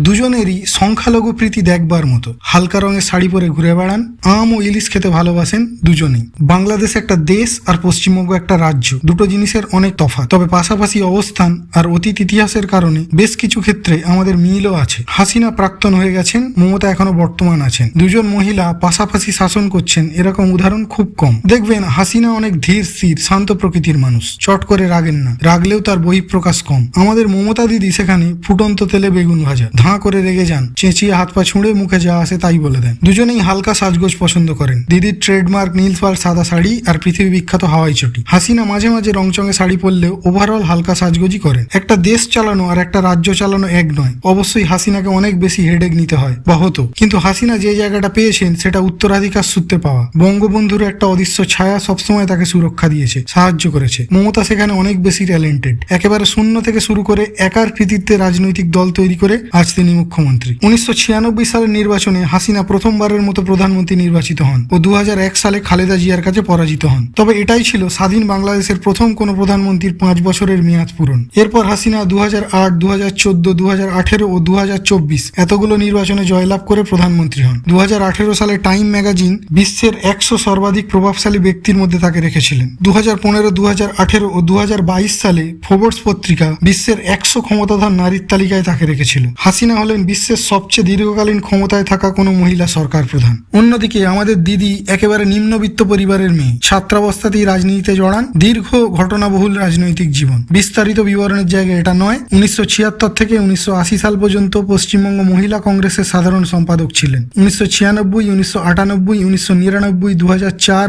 দুজনেরই সংখ্যালঘু প্রীতি দেখবার মতো। হালকা রঙের শাড়ি পরে ঘুরে বেড়ান। আম ও ইলিশ খেতে ভালোবাসেন দুজনেই। বাংলাদেশ একটা দেশ আর পশ্চিমবঙ্গ একটা রাজ্য। দুটো জিনিসের অনেক তফাৎ। তবে পাশাপাশি অবস্থান আর অতীত ইতিহাসের কারণে বেশ কিছু ক্ষেত্রে আমাদের মিলও আছে। হাসিনা প্রাক্তন হয়ে গেছেন, মমতা এখনও বর্তমান আছেন। দুজন মহিলা পাশাপাশি শাসন করছেন, এরকম উদাহরণ খুব কম। দেখবেন, হাসিনা অনেক ধীর, স্থির, শান্ত প্রকৃতির মানুষ। চট করে রাগেন না। রাগলেও তার বহিঃপ্রকাশ কম। আমাদের মমতা দিদি সেখানে ফুটন্ত তেলে বেগুন ভাজা। ধাঁ করে রেগে যান। চেঁচিয়ে হাত পা ছুঁড়ে মুখে যা আসে তাই বলে দেন। দুজনেই হালকা সাজগোজ পছন্দ করেন। দিদির ট্রেডমার্ক নীল পাল সাদা শাড়ি আর পৃথিবী বিখ্যাত হাওয়াই চটি। হাসিনা মাঝে মাঝে রংচঙে শাড়ি পরলেও ওভারঅল হালকা সাজগোজই করেন। একটা দেশ চালানো আর একটা রাজ্য চালানো এক নয়। অবশ্যই হাসিনাকে অনেক বেশি হেডেক নিতে হয় বা হতো কিন্তু হাসিনা যে জায়গাটা পেয়েছেন, সেটা উত্তরাধিকার সূত্রে পাওয়া। বঙ্গবন্ধুর একটা অদৃশ্য ছায়া সবসময় তাকে সুরক্ষা দিয়েছে, সাহায্য করেছে। মমতা সেখানে অনেক বেশি ট্যালেন্টেড একেবারে শূন্য থেকে শুরু করে একার কৃতিত্বে রাজনৈতিক দল তৈরি করে আজ তিনি মুখ্যমন্ত্রী। উনিশশো ছিয়ানব্বই সালের নির্বাচনে হাসিনা প্রথমবারের মতো প্রধানমন্ত্রী নির্বাচিত হন ও দু সালে খালেদা জিয়ার কাছে পরাজিত হন। তবে এটাই ছিল স্বাধীন বাংলাদেশের প্রথম কোনো প্রধানমন্ত্রীর পাঁচ বছরের মেয়াদ পূরণ। এরপর হাসিনা দু হাজার আট দু হাজার ও দু হাজার চব্বিশ এতগুলো নির্বাচনে জয়লাভ করে প্রধানমন্ত্রী হন। দু হাজার আঠেরো সালে টাইম ম্যাগাজিন বিশ্বের একশো সর্বাধিক প্রভাবশালী ব্যক্তির মধ্যে তাকে রেখেছিলেন। দু হাজার পনেরো দু হাজার আঠেরো ও দু হাজার বাইশ সালে ফোর্বস পত্রিকা বিশ্বের একশো ক্ষমতাধর নারীর তালিকায় তাকে রেখেছিল। হাসিনা হলেন বিশ্বের সবচেয়ে দীর্ঘকালীন ক্ষমতায় থাকা কোনো মহিলা সরকার প্রধান। অন্যদিকে আমাদের দিদি একেবারে নিম্নবিত্ত পরিবারের মেয়ে। ছাত্রাবস্থাতেই রাজনীতিতে জড়ান। দীর্ঘ ঘটনাবহুল রাজনৈতিক জীবন। বিস্তারিত বিবরণের জায়গা এটা নয়। উনিশশো থেকে উনিশশো আশি সাল পর্যন্ত পশ্চিমবঙ্গ মহিলা কংগ্রেসের সাধারণ সম্পাদক ছিলেন। উনিশশো ছিয়ানব্বই, উনিশশো আটানব্বই, উনিশশো নিরানব্বই দু হাজার চার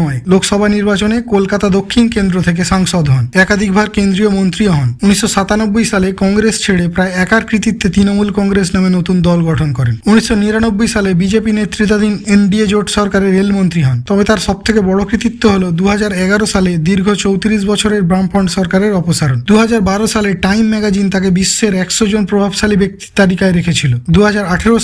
নয় লোকসভা নির্বাচনে কলকাতা দক্ষিণ কেন্দ্র থেকে সাংসদ হন। একাধিকবার কেন্দ্রীয় মন্ত্রী হন। উনিশশো সাতানব্বই সালে কংগ্রেস ছেড়ে প্রায় একার কৃতিত্বে তৃণমূল কংগ্রেস নামে নতুন দল গঠন করেন। উনিশশো নিরানব্বই সালে বিজেপি নেতৃত্বাধীন এনডিএ জোট সরকারের রেলমন্ত্রী হন। তবে তার সব থেকে বড় কৃতিত্ব হল দু সালে দীর্ঘ চৌত্রিশ বছরের বামফ্রন্ট সরকারের অপসারণ। দু সালে টাইম ম্যাগাজিন তাকে বিশ্বের একশো জন প্রভাবশালী ব্যক্তির তালিকায় রেখেছিল। দু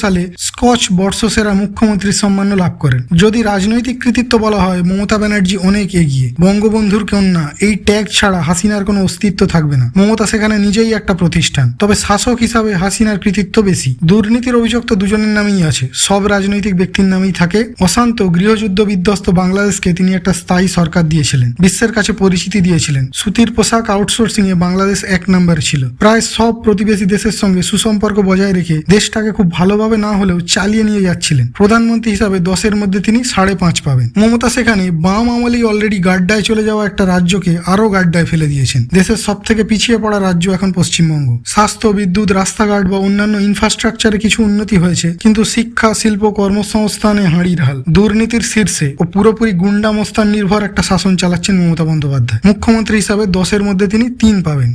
সালে স্কচ বর্ষসেরা মুখ্যমন্ত্রীর সম্মান লাভ করেন। যদি রাজনৈতিক কৃতিত্ব বলা হয়, মমতা ব্যানার্জি অনেক এগিয়ে। বঙ্গবন্ধুর কন্যা এই ট্যাগ ছাড়া হাসিনার কোনো অস্তিত্ব থাকবে না। মমতা সেখানে নিজেই একটা প্রতিষ্ঠান। তবে শাসক হিসাবে হাসিনার কৃতিত্ব বেশি। দুর্নীতির অভিযোগ তো দুজনের নামেই আছে। সব রাজনৈতিক ব্যক্তির নামেই থাকে। অশান্ত গৃহযুদ্ধ বিধ্বস্ত বাংলাদেশকে তিনি একটা স্থায়ী সরকার দিয়েছিলেন। বিশ্বের কাছে পরিচিতি দিয়েছিলেন। সুতির পোশাক আউটসোর্সিং এ বাংলাদেশ এক নম্বরে ছিল। প্রায় সব প্রতিবেশী দেশের সঙ্গে সুসম্পর্ক বজায় রেখে দেশটাকে খুব ভালোভাবে না হলেও চালিয়ে নিয়ে যাচ্ছিলেন। প্রধানমন্ত্রী হিসাবে দশের মধ্যে তিনি সাড়ে পাঁচ পাবেন। মমতা সেখানে বাম আমলেই অলরেডি গাড্ডায় চলে যাওয়া একটা রাজ্যকে আরও গাড্ডায় ফেলে দিয়েছেন। দেশের সব থেকে পিছিয়ে পড়া রাজ্য এখন পশ্চিমবঙ্গ। স্বাস্থ্য, বিদ্যুৎ, রাস্তাঘাট বা অন্যান্য ইনফ্রাস্ট্রাকচারে কিছু উন্নতি হয়েছে, কিন্তু শিক্ষা, শিল্প, কর্মসংস্থানে হাঁড়ির হাল। দুর্নীতির শীর্ষে ও পুরোপুরি গুন্ডা মোস্তান নির্ভর একটা শাসন চালাচ্ছেন মমতা বন্দ্যোপাধ্যায়। মুখ্যমন্ত্রী হিসাবে দশের মধ্যে তিনি তিন পাবেন।